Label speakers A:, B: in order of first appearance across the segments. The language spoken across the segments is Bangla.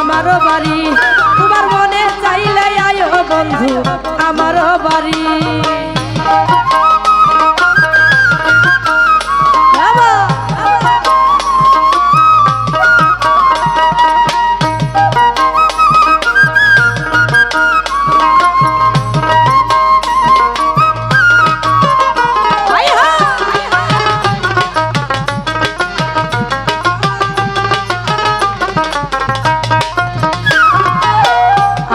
A: আমারও বাড়ি। তোমার মনে চাইলে আয়ো বন্ধু আমারও বাড়ি।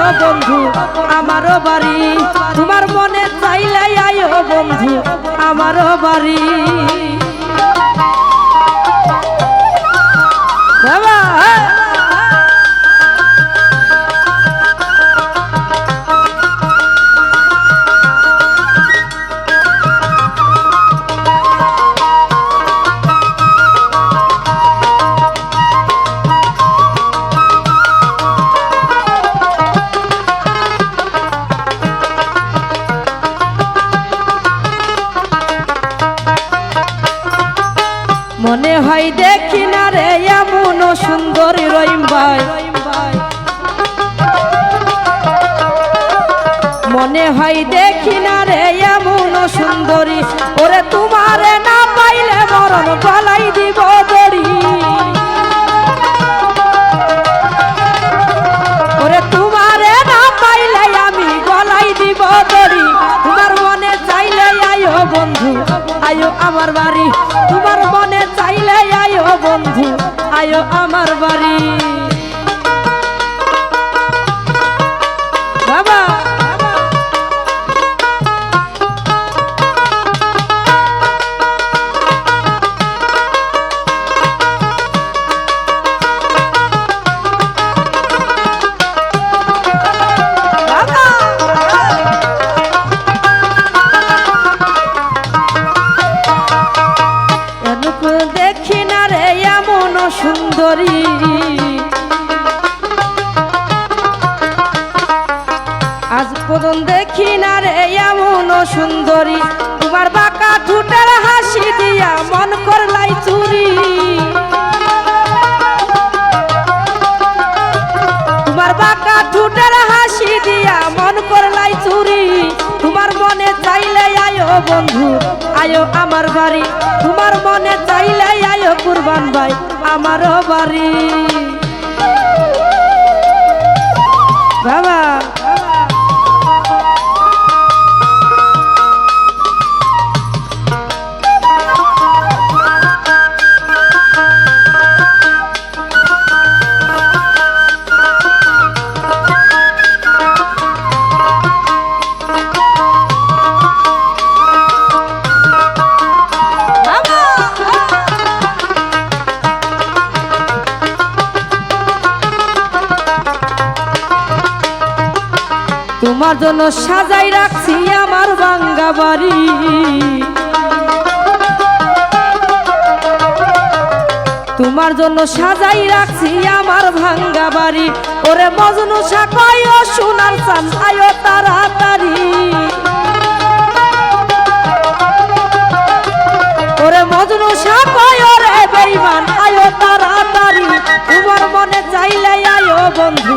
A: আয়ো বন্ধু আমারও বাড়ি। তোমার মনে চাইলাই আয়ো বন্ধু আমারও বাড়ি। সুন্দর রহিম ভাই। মনে হয় দেখি না রে এমন সুন্দরী। ওরে তোমারে না পাইলে মরণ গলাই দিব দড়ি। আমি গলাই দিব দড়ি। তোমার মনে চাইলে আয়ো বন্ধু, আয়ো আমার বাড়ি। তোমার বন্ধু আয়ো আমার বাড়ি। আজ পর্যন্ত দেখি না রে এমন সুন্দরী। তোমার বাঁকা ঠুটার হাসি দিয়া মন করলাই চুরি। তোমার বাঁকা ঠুটার হাসি দিয়া মন করলাই চুরি। তোমার মনে চাইলে আয়ো বন্ধু। আয়ো আমার বাড়ি। তোমার মনে চাইলে আয়ো কুরবান ভাই আমারও বাড়ি। বাবা। তোমার জন্য সাজাই রাখছি আমার বাঙ্গা বাড়ি। তোমার জন্য সাজাই রাখছি আমার ভাঙ্গা বাড়ি। ওরে মজনু সাকয় সোনার চান আয়ো তাড়াতাড়ি। ওরে মজনু সাকয় রে বেইমান, আয়ো তাড়াতাড়ি। তোমার মনে চাইলে আয়ো বন্ধু।